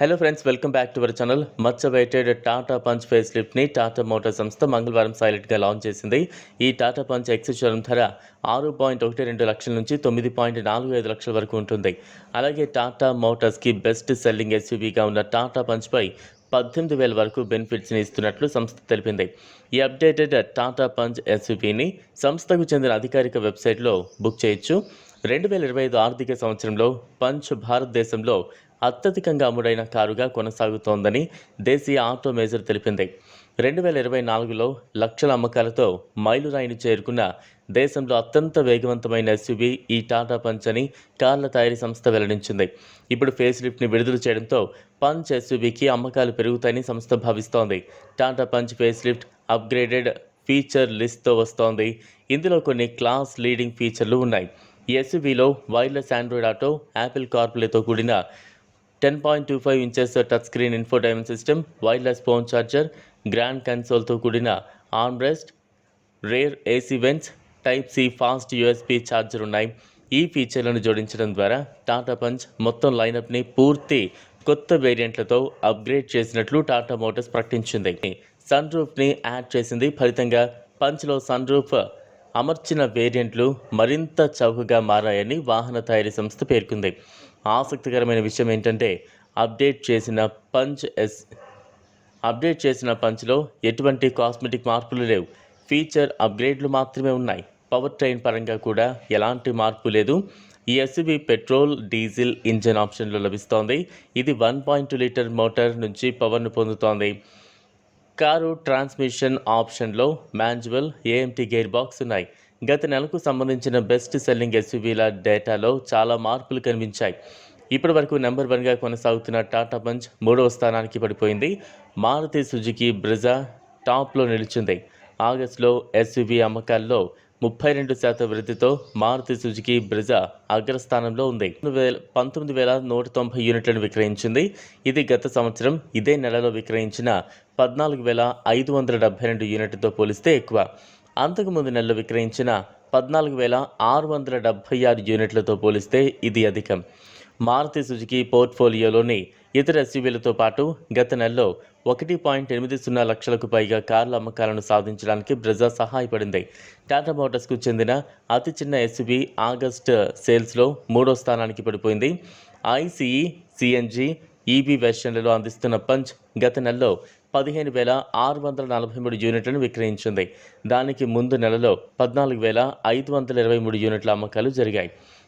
Hello friends welcome back to our channel much awaited Tata Punch face లిఫ్ట్ని Tata motor సంస్థ మంగళవారం సైలెంట్గా launch చేసింది. ఈ టాటా పంచ్ ఎక్స్ షోరూమ్ ధర ఆరు పాయింట్ ఒకటి రెండు లక్షల నుంచి తొమ్మిది పాయింట్ నాలుగు ఐదు లక్షల వరకు ఉంటుంది. అలాగే టాటా మోటార్స్కి బెస్ట్ సెల్లింగ్ ఎస్యూవీగా ఉన్న టాటా పంచ్పై పద్దెనిమిది వేల వరకు బెనిఫిట్స్ని ఇస్తున్నట్లు సంస్థ తెలిపింది. ఈ అప్డేటెడ్ టాటా పంచ్ ఎస్యూవీని సంస్థకు చెందిన అధికారిక వెబ్సైట్లో బుక్ చేయొచ్చు. రెండు వేల ఇరవై ఐదు ఆర్థిక సంవత్సరంలో పంచ్ భారతదేశంలో అత్యధికంగా అమ్ముడైన కారుగా కొనసాగుతోందని దేశీయ ఆటో మేజర్ తెలిపింది. రెండు వేల ఇరవై నాలుగులో లక్షల అమ్మకాలతో మైలురాయిని చేరుకున్న దేశంలో అత్యంత వేగవంతమైన ఎస్యూవీ ఈ టాటా పంచ్ అని కార్ల తయారీ సంస్థ వెల్లడించింది. ఇప్పుడు ఫేస్ లిఫ్ట్ని విడుదల చేయడంతో పంచ్ ఎస్యూవీకి అమ్మకాలు పెరుగుతాయని సంస్థ భావిస్తోంది. Tata Punch face lift upgraded feature లిస్ట్తో వస్తోంది. ఇందులో కొన్ని క్లాస్ లీడింగ్ ఫీచర్లు ఉన్నాయి. ఈ ఎస్యూవీలో వైర్లెస్ ఆండ్రాయిడ్ ఆటో యాపిల్ కార్ప్లేతో కూడిన ten point two five inches touch screen infotainment system wireless phone charger grand కన్సోల్తో కూడిన arm rest rear AC vents type C fast USB charger ఉన్నాయి. ఈ ఫీచర్లను జోడించడం ద్వారా టాటా పంచ్ మొత్తం లైనప్ని పూర్తి కొత్త వేరియంట్లతో అప్గ్రేడ్ చేసినట్లు టాటా మోటార్స్ ప్రకటించింది. సన్ రూఫ్ని యాడ్ చేసింది. ఫలితంగా పంచ్లో సన్ రూఫ్ అమర్చిన వేరియంట్లు మరింత చౌకగా మారాయని వాహన తయారీ సంస్థ పేర్కొంది. ఆసక్తికరమైన విషయం ఏంటంటే అప్డేట్ చేసిన పంచ్ ఎస్ అప్డేట్ చేసిన పంచ్లో ఎటువంటి కాస్మెటిక్ మార్పులు లేవు. ఫీచర్ అప్గ్రేడ్లు మాత్రమే ఉన్నాయి. పవర్ ట్రైన్ పరంగా కూడా ఎలాంటి మార్పు లేదు. ఈ ఎస్యూవీ పెట్రోల్ డీజిల్ ఇంజన్ ఆప్షన్లో లభిస్తోంది. ఇది one point two litre motor నుంచి పవర్ను పొందుతోంది. కారు ట్రాన్స్మిషన్ ఆప్షన్లో మాన్యువల్ ఏఎంటీ గేర్ బాక్స్ ఉన్నాయి. గత నెలకు సంబంధించిన బెస్ట్ సెల్లింగ్ ఎస్యూవీల డేటాలో చాలా మార్పులు కనిపించాయి. ఇప్పటి వరకు నెంబర్ వన్గా కొనసాగుతున్న టాటా పంచ్ మూడవ స్థానానికి పడిపోయింది. మారుతి సుజుకి బ్రిజా టాప్లో నిలిచింది. ఆగస్టులో ఎస్యూవీ అమ్మకాల్లో ముప్పై రెండు శాతం వృద్ధితో మారుతి సుజుకి బ్రిజా అగ్రస్థానంలో ఉంది. పంతొమ్మిది వేల నూట తొంభై యూనిట్లను విక్రయించింది. ఇది గత సంవత్సరం ఇదే నెలలో విక్రయించిన పద్నాలుగు వేల ఐదు వందల డెబ్బై రెండు యూనిట్లతో పోలిస్తే ఎక్కువ. అంతకుముందు నెలలో విక్రయించిన పద్నాలుగు వేల ఆరు వందల డెబ్బై ఆరు యూనిట్లతో పోలిస్తే ఇది అధికం. మారుతి సుజుకి పోర్ట్ఫోలియోలోని ఇతర ఎస్యూవీలతో పాటు గత నెలలో ఒకటి పాయింట్ ఎనిమిది సున్నా లక్షలకు పైగా కార్ల అమ్మకాలను సాధించడానికి బ్రెజా సహాయపడింది. టాటా మోటార్స్కు చెందిన అతి చిన్న ఎస్యూవీ ఆగస్ట్ సేల్స్లో మూడో స్థానానికి పడిపోయింది. ఐసీఈ సిఎన్జీ ఈబీ వెర్షన్లలో అందిస్తున్న పంచ్ గత నెలలో పదిహేను వేల ఆరు వందల నలభై మూడు యూనిట్లను విక్రయించింది. దానికి ముందు నెలలో పద్నాలుగు వేల ఐదు వందల ఇరవై మూడు యూనిట్ల అమ్మకాలు జరిగాయి.